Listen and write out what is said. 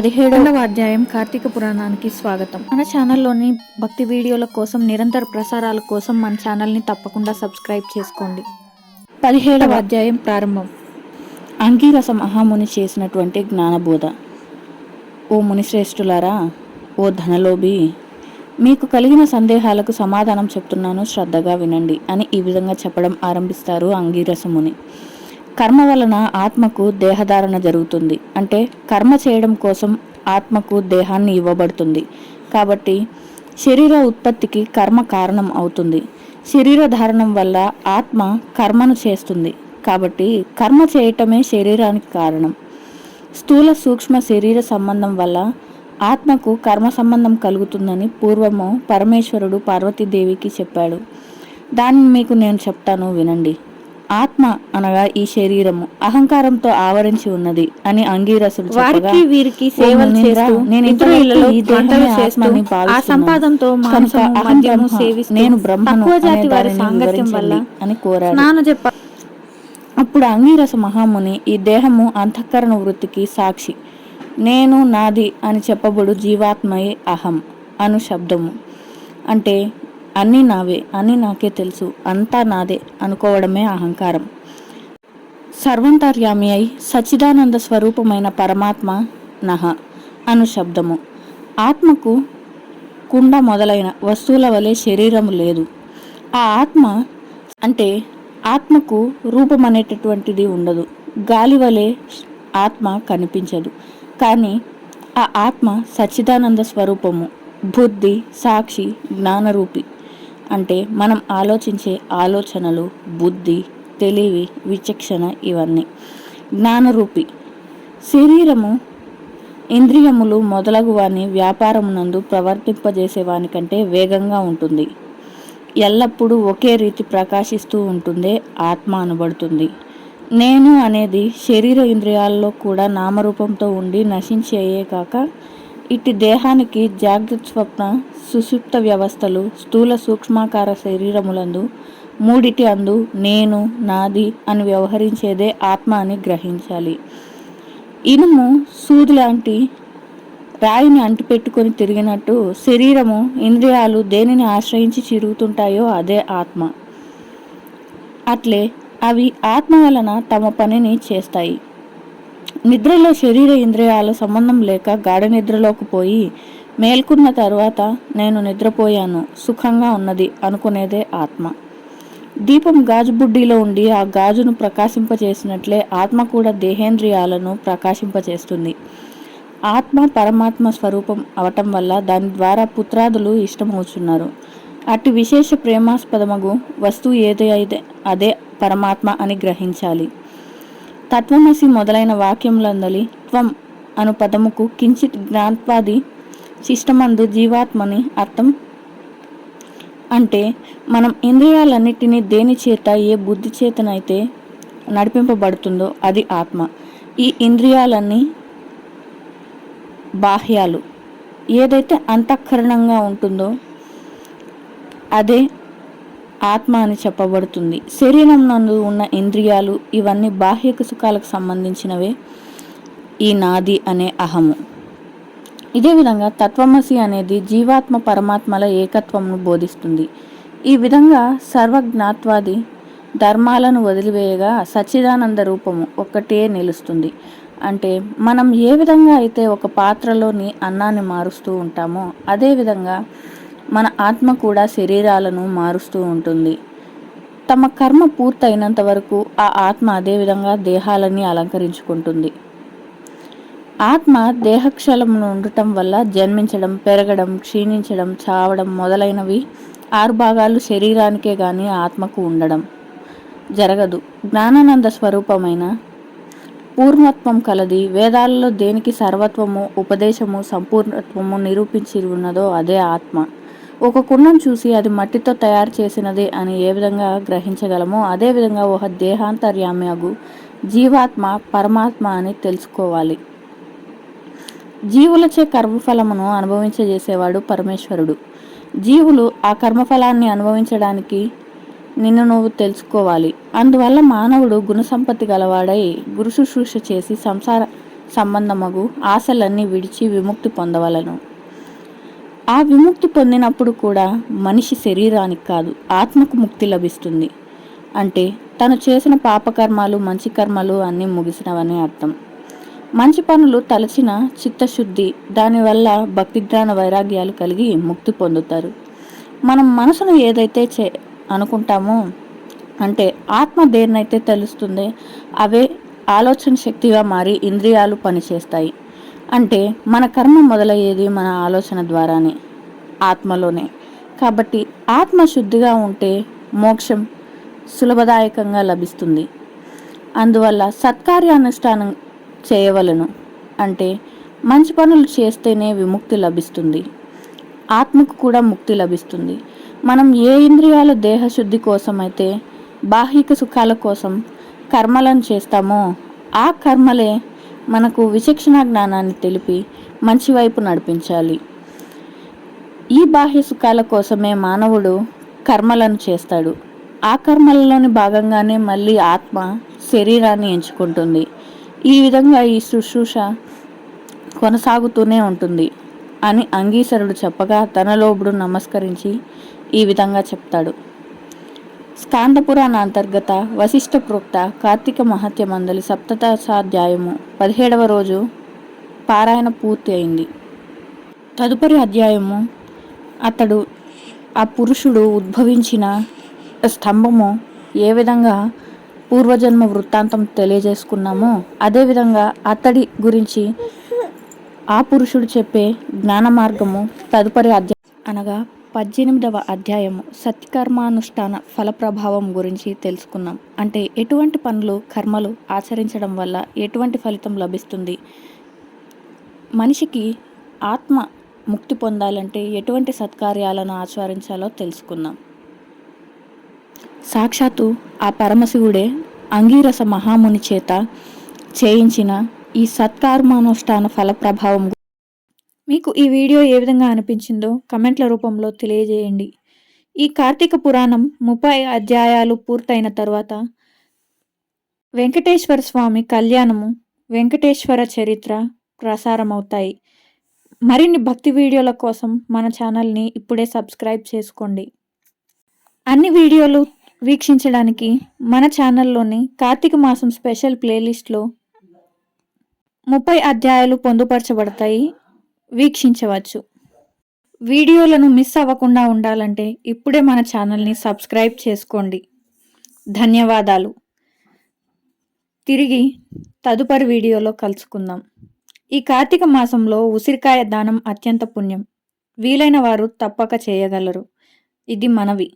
పదిహేడవ అధ్యాయం కార్తీక పురాణానికి స్వాగతం. మన ఛానల్లోని భక్తి వీడియోల కోసం నిరంతర ప్రసారాల కోసం మన ఛానల్ని తప్పకుండా సబ్స్క్రైబ్ చేసుకోండి. పదిహేడవ అధ్యాయం ప్రారంభం. అంగీరస మహాముని చేసినటువంటి జ్ఞానబోధ. ఓ మునిశ్రేష్ఠులారా ఓ ధనలోభి మీకు కలిగిన సందేహాలకు సమాధానం చెప్తున్నాను శ్రద్ధగా వినండి అని ఈ విధంగా చెప్పడం ఆరంభిస్తారు అంగీరసముని కర్మ వలన ఆత్మకు దేహధారణ జరుగుతుంది. అంటే కర్మ చేయడం కోసం ఆత్మకు దేహాన్ని ఇవ్వబడుతుంది. కాబట్టి శరీర ఉత్పత్తికి కర్మ కారణం అవుతుంది. శరీర ధారణం వల్ల ఆత్మ కర్మను చేస్తుంది. కాబట్టి కర్మ చేయటమే శరీరానికి కారణం. స్థూల సూక్ష్మ శరీర సంబంధం వల్ల ఆత్మకు కర్మ సంబంధం కలుగుతుందని పూర్వము పరమేశ్వరుడు పార్వతీదేవికి చెప్పాడు. దాన్ని మీకు నేను చెప్తాను వినండి. ఆత్మ అనగా ఈ శరీరము. అహంకారంతో ఆవరించి ఉన్నది అని అంగీరసుడు చెప్పగా, వారికి వీరికి "ఓ సేవలు చేస్తూ నేను ఆ. సంపాదంతో నేను బ్రహ్మను జాతి అనే వారి సాంగత్యం వల్ల అని కోరాడు. స్నాన చెప్ప అప్పుడు అంగీరస మహాముని ఈ దేహము అంతఃకరణ వృత్తికి సాక్షి. నేను నాది అని చెప్పబడు జీవాత్మయే అహం అను శబ్దము. అంటే అన్నీ నావే అన్నీ నాకే తెలుసు అంతా నాదే అనుకోవడమే అహంకారం. సర్వంతర్యామి అయి సచ్చిదానంద స్వరూపమైన పరమాత్మ నహ అను శబ్దము. ఆత్మకు కుండ మొదలైన వస్తువుల వలె శరీరము లేదు. ఆ ఆత్మ అంటే ఆత్మకు రూపం అనేటటువంటిది ఉండదు. గాలి వలె ఆత్మ కనిపించదు. కానీ ఆ ఆత్మ సచ్చిదానంద స్వరూపము బుద్ధి సాక్షి జ్ఞానరూపి. అంటే మనం ఆలోచించే ఆలోచనలు బుద్ధి తెలివి విచక్షణ ఇవన్నీ. జ్ఞానరూపి. శరీరము ఇంద్రియములు మొదలగు వాని వ్యాపారమునందు ప్రవర్తింపజేసేవాని కంటే వేగంగా ఉంటుంది. ఎల్లప్పుడూ ఒకే రీతి ప్రకాశిస్తూ ఉంటుందే ఆత్మ అనబడుతుంది. నేను అనేది శరీర ఇంద్రియాల్లో కూడా నామరూపంతో ఉండి నశించేయే కాక ఇటు దేహానికి జాగ్రత్త స్వప్న సుషుప్త వ్యవస్థలు స్థూల సూక్ష్మాకార శరీరములందు మూడిటి అందు నేను నాది అని వ్యవహరించేదే ఆత్మ అని గ్రహించాలి. ఇనుము సూది లాంటి రాయిని అంటిపెట్టుకొని తిరిగినట్టు శరీరము ఇంద్రియాలు దేనిని ఆశ్రయించి చిరుగుతుంటాయో అదే ఆత్మ. అట్లే అవి ఆత్మ వలన తమ పనిని చేస్తాయి. నిద్రలో శరీర ఇంద్రియాల సంబంధం లేక గాఢ నిద్రలోకి పోయి మేల్కున్న తరువాత నేను నిద్రపోయాను సుఖంగా ఉన్నది అనుకునేదే ఆత్మ. దీపం గాజు బుడ్డిలో ఉండి ఆ గాజును ప్రకాశింపచేసినట్లే ఆత్మ కూడా దేహేంద్రియాలను ప్రకాశింపచేస్తుంది. ఆత్మ పరమాత్మ స్వరూపం అవటం వల్ల దాని ద్వారా పుత్రాదులు ఇష్టమవుతున్నారు అట్టి విశేష ప్రేమాస్పదమగు వస్తువు ఏదైతే అదే పరమాత్మ అని గ్రహించాలి. తత్వమసి మొదలైన వాక్యములందలి త్వం అను పదముకు కించిత్ జ్ఞాత్వాది శిష్టమందు జీవాత్మని అర్థం. అంటే మనం ఇంద్రియాలన్నిటినీ దేని చేత ఏ బుద్ధి చేతనైతే నడిపింపబడుతుందో అది ఆత్మ. ఈ ఇంద్రియాలన్నీ బాహ్యాలు. ఏదైతే అంతఃకరణంగా ఉంటుందో అదే ఆత్మ అని చెప్పబడుతుంది. శరీరం నందు ఉన్న ఇంద్రియాలు ఇవన్నీ బాహ్యక సుఖాలకు సంబంధించినవే. ఈ నాది అనే అహము. ఇదే విధంగా తత్వమసి అనేది జీవాత్మ పరమాత్మల ఏకత్వంను బోధిస్తుంది. ఈ విధంగా సర్వజ్ఞాత్వాది ధర్మాలను వదిలివేయగా సచ్చిదానంద రూపము ఒక్కటే నిలుస్తుంది. అంటే మనం ఏ విధంగా అయితే ఒక పాత్రలోని అన్నాన్ని మారుస్తూ ఉంటామో అదేవిధంగా మన ఆత్మ కూడా శరీరాలను మారుస్తూ ఉంటుంది. తమ కర్మ పూర్తయినంత వరకు ఆ ఆత్మ అదేవిధంగా దేహాలని అలంకరించుకుంటుంది. ఆత్మ దేహక్షలమును ఉండటం వల్ల జన్మించడం పెరగడం క్షీణించడం చావడం మొదలైనవి ఆరు భాగాలు శరీరానికే కానీ ఆత్మకు ఉండడం. జరగదు. జ్ఞానానంద స్వరూపమైన పూర్ణత్వం కలది వేదాలలో దేనికి సర్వత్వము ఉపదేశము సంపూర్ణత్వము నిరూపించి ఉన్నదో అదే ఆత్మ. ఒక కుండం చూసి అది మట్టితో తయారు చేసినది అని ఏ విధంగా గ్రహించగలమో అదే విధంగా ఒక దేహాంతర్యామ్యగు జీవాత్మ పరమాత్మ అని తెలుసుకోవాలి. జీవులచే కర్మఫలమును అనుభవించజేసేవాడు పరమేశ్వరుడు. జీవులు ఆ కర్మఫలాన్ని అనుభవించడానికి నిన్ను నువ్వు తెలుసుకోవాలి. అందువల్ల మానవుడు గుణసంపత్తి గలవాడై గురు శుశ్రూష చేసి సంసార సంబంధమగు ఆశలన్నీ విడిచి విముక్తి పొందవలను. ఆ విముక్తి పొందినప్పుడు కూడా మనిషి శరీరానికి కాదు ఆత్మకు ముక్తి లభిస్తుంది. అంటే తను చేసిన పాపకర్మాలు మంచి కర్మలు అన్నీ ముగిసినవని అర్థం. మంచి పనులు తలచిన చిత్తశుద్ధి దానివల్ల భక్తి జ్ఞాన వైరాగ్యాలు కలిగి ముక్తి పొందుతారు. మనం మనసును ఏదైతే చే అనుకుంటామో అంటే ఆత్మ దేన్నైతే తెలుస్తుందే అవే ఆలోచన శక్తిగా మారి ఇంద్రియాలు పనిచేస్తాయి. అంటే మన కర్మ మొదలయ్యేది మన ఆలోచన ద్వారానే ఆత్మలోనే. కాబట్టి ఆత్మ శుద్ధిగా ఉంటే మోక్షం సులభదాయకంగా లభిస్తుంది. అందువల్ల సత్కార్యానుష్ఠానం చేయవలను. అంటే మంచి పనులు చేస్తేనే విముక్తి లభిస్తుంది. ఆత్మకు కూడా ముక్తి లభిస్తుంది. మనం ఏ ఇంద్రియాల దేహశుద్ధి కోసమైతే బాహ్యక సుఖాల కోసం కర్మలను చేస్తామో ఆ కర్మలే మనకు విచక్షణ జ్ఞానాన్ని తెలిపి మంచి వైపు నడిపించాలి. ఈ బాహ్య సుఖాల కోసమే మానవుడు కర్మలను చేస్తాడు. ఆ కర్మలలోని భాగంగానే మళ్ళీ ఆత్మ శరీరాన్ని ఎంచుకుంటుంది. ఈ విధంగా ఈ శుశ్రూష కొనసాగుతూనే ఉంటుంది అని అంగీసరుడు చెప్పగా తనలోబుడు నమస్కరించి ఈ విధంగా చెప్తాడు. స్కాందపురాణ అంతర్గత వశిష్ఠ ప్రోక్త కార్తీక మహత్య మందలి సప్తదశాధ్యాయము పదిహేడవ రోజు పారాయణ పూర్తి అయింది తదుపరి అధ్యాయము అతడు ఆ పురుషుడు ఉద్భవించిన స్తంభము ఏ విధంగా పూర్వజన్మ వృత్తాంతం తెలియజేసుకున్నామో అదేవిధంగా అతడి గురించి ఆ పురుషుడు చెప్పే జ్ఞాన మార్గము తదుపరి అధ్యాయం అనగా పద్దెనిమిదవ అధ్యాయము సత్కర్మానుష్ఠాన ఫల ప్రభావం గురించి తెలుసుకున్నాం. అంటే ఎటువంటి పనులు కర్మలు ఆచరించడం వల్ల ఎటువంటి ఫలితం లభిస్తుంది? మనిషికి ఆత్మ ముక్తి పొందాలంటే ఎటువంటి సత్కార్యాలను ఆచరించాలో తెలుసుకుందాం సాక్షాత్తు ఆ పరమశివుడే అంగీరస మహాముని చేత చేయించిన ఈ సత్కర్మానుష్ఠాన ఫల ప్రభావం మీకు ఈ వీడియో ఏ విధంగా అనిపించిందో కమెంట్ల రూపంలో తెలియజేయండి. ఈ కార్తీక పురాణం ముప్పై అధ్యాయాలు పూర్తయిన తర్వాత వెంకటేశ్వర స్వామి కళ్యాణము వెంకటేశ్వర చరిత్ర ప్రసారమవుతాయి. మరిన్ని భక్తి వీడియోల కోసం మన ఛానల్ని ఇప్పుడే సబ్స్క్రైబ్ చేసుకోండి. అన్ని వీడియోలు వీక్షించడానికి మన ఛానల్లోని కార్తీక మాసం స్పెషల్ ప్లేలిస్ట్లో ముప్పై అధ్యాయాలు పొందుపరచబడతాయి. వీక్షించవచ్చు. వీడియోలను మిస్ అవ్వకుండా ఉండాలంటే ఇప్పుడే మన ఛానల్ని సబ్స్క్రైబ్ చేసుకోండి. ధన్యవాదాలు. తిరిగి తదుపరి వీడియోలో కలుసుకుందాం. ఈ కార్తీక మాసంలో ఉసిరికాయ దానం అత్యంత పుణ్యం. వీలైన వారు తప్పక చేయగలరు. ఇది మనవి.